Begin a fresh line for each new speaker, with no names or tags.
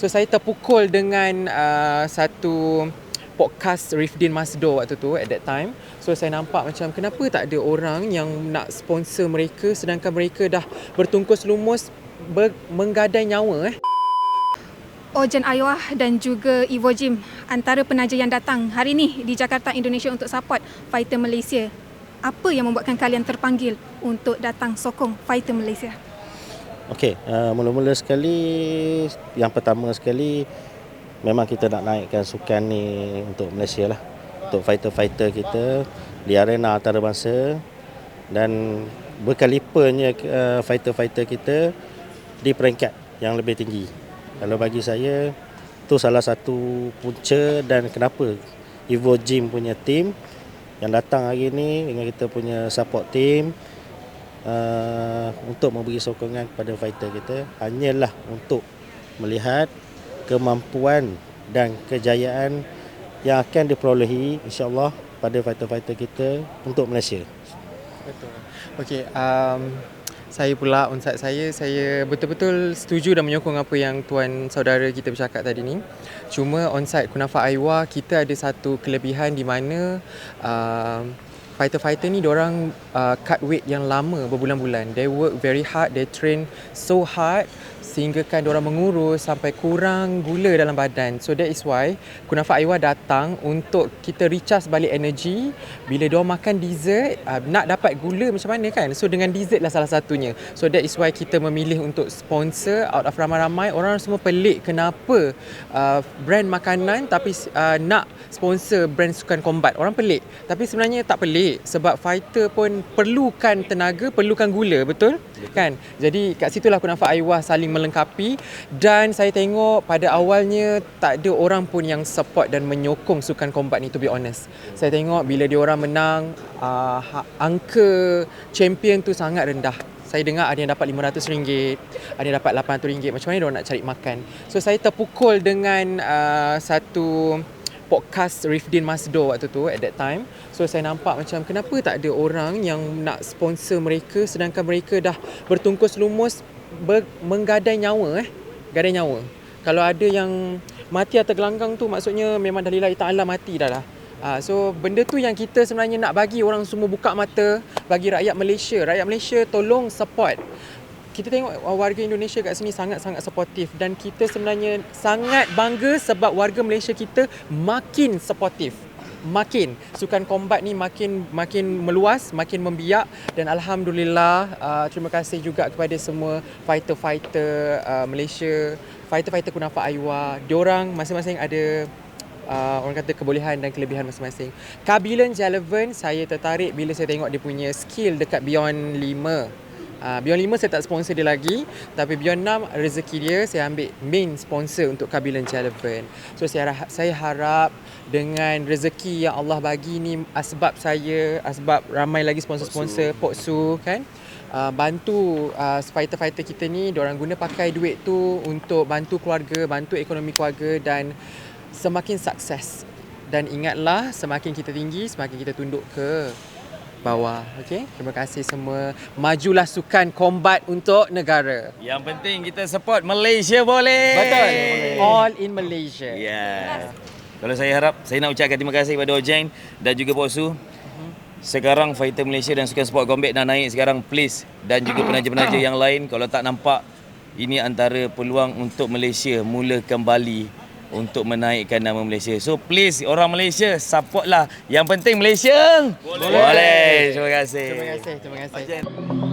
So saya terpukul dengan uh, satu podcast Rifdin Masdo waktu tu at that time. So saya nampak macam kenapa tak ada orang yang nak sponsor mereka sedangkan mereka dah bertungkus lumus ber- menggadai nyawa eh.
Ojen Ayawah dan juga Evo Gym antara penaja yang datang hari ini di Jakarta Indonesia untuk support fighter Malaysia. Apa yang membuatkan kalian terpanggil untuk datang sokong fighter Malaysia?
Okey, uh, mula-mula sekali yang pertama sekali memang kita nak naikkan sukan ni untuk Malaysia lah. Untuk fighter-fighter kita di arena antarabangsa dan berkalipanya uh, fighter-fighter kita di peringkat yang lebih tinggi. Kalau bagi saya tu salah satu punca dan kenapa Evo Gym punya team yang datang hari ni dengan kita punya support team uh, untuk memberi sokongan kepada fighter kita hanyalah untuk melihat kemampuan dan kejayaan yang akan diperolehi insyaAllah pada fighter-fighter kita untuk Malaysia.
Betul. Okey, um, saya pula onside saya saya betul-betul setuju dan menyokong apa yang tuan saudara kita bercakap tadi ni. Cuma onside Kunafa Aiwa kita ada satu kelebihan di mana uh, fighter-fighter ni orang uh, cut weight yang lama berbulan-bulan. They work very hard, they train so hard sehingga kan orang mengurus sampai kurang gula dalam badan. So that is why Kunafa Aiwa datang untuk kita recharge balik energy bila dia makan dessert uh, nak dapat gula macam mana kan. So dengan dessert lah salah satunya. So that is why kita memilih untuk sponsor out of ramai-ramai orang semua pelik kenapa uh, brand makanan tapi uh, nak sponsor brand sukan combat. Orang pelik. Tapi sebenarnya tak pelik sebab fighter pun perlukan tenaga, perlukan gula, betul? betul. Kan? Jadi kat situlah aku nampak Aiwa saling melengkapi dan saya tengok pada awalnya tak ada orang pun yang support dan menyokong sukan combat ni to be honest. Saya tengok bila dia orang menang uh, angka champion tu sangat rendah. Saya dengar ada yang dapat RM500, ada yang dapat RM800. Macam mana dia nak cari makan? So saya terpukul dengan uh, satu podcast Rifdin Masdo waktu tu at that time. So saya nampak macam kenapa tak ada orang yang nak sponsor mereka sedangkan mereka dah bertungkus lumus ber- menggadai nyawa eh. Gadai nyawa. Kalau ada yang mati atau gelanggang tu maksudnya memang dalilah ta'ala mati dah lah. Uh, so benda tu yang kita sebenarnya nak bagi orang semua buka mata bagi rakyat Malaysia. Rakyat Malaysia tolong support. Kita tengok warga Indonesia kat sini sangat-sangat supportive dan kita sebenarnya sangat bangga sebab warga Malaysia kita makin supportive. Makin sukan combat ni makin makin meluas, makin membiak dan alhamdulillah uh, terima kasih juga kepada semua fighter-fighter uh, Malaysia, fighter-fighter Kunafa Aiwa. Diorang masing-masing ada uh, orang kata kebolehan dan kelebihan masing-masing. Kabilan Jalavan saya tertarik bila saya tengok dia punya skill dekat Beyond 5. Uh, Beyond 5 saya tak sponsor dia lagi Tapi Beyond 6 rezeki dia Saya ambil main sponsor untuk Kabilan Jalavan So saya, saya harap dengan rezeki yang Allah bagi ni Asbab saya, asbab ramai lagi sponsor-sponsor Pok Su kan? Uh, Bantu uh, fighter-fighter kita ni Diorang guna pakai duit tu Untuk bantu keluarga, bantu ekonomi keluarga Dan semakin sukses. Dan ingatlah semakin kita tinggi semakin kita tunduk ke bawah. Okey terima kasih semua. Majulah sukan combat untuk negara.
Yang penting kita support Malaysia boleh.
Betul. All in Malaysia.
Ya. Yeah. kalau saya harap saya nak ucapkan terima kasih kepada Ojen dan juga Bosu sekarang fighter Malaysia dan sukan sport combat dah naik sekarang please. Dan juga penaja-penaja yang lain kalau tak nampak ini antara peluang untuk Malaysia mula kembali untuk menaikkan nama Malaysia. So please orang Malaysia supportlah. Yang penting Malaysia. Boleh. Boleh. Terima kasih.
Terima kasih. Terima kasih.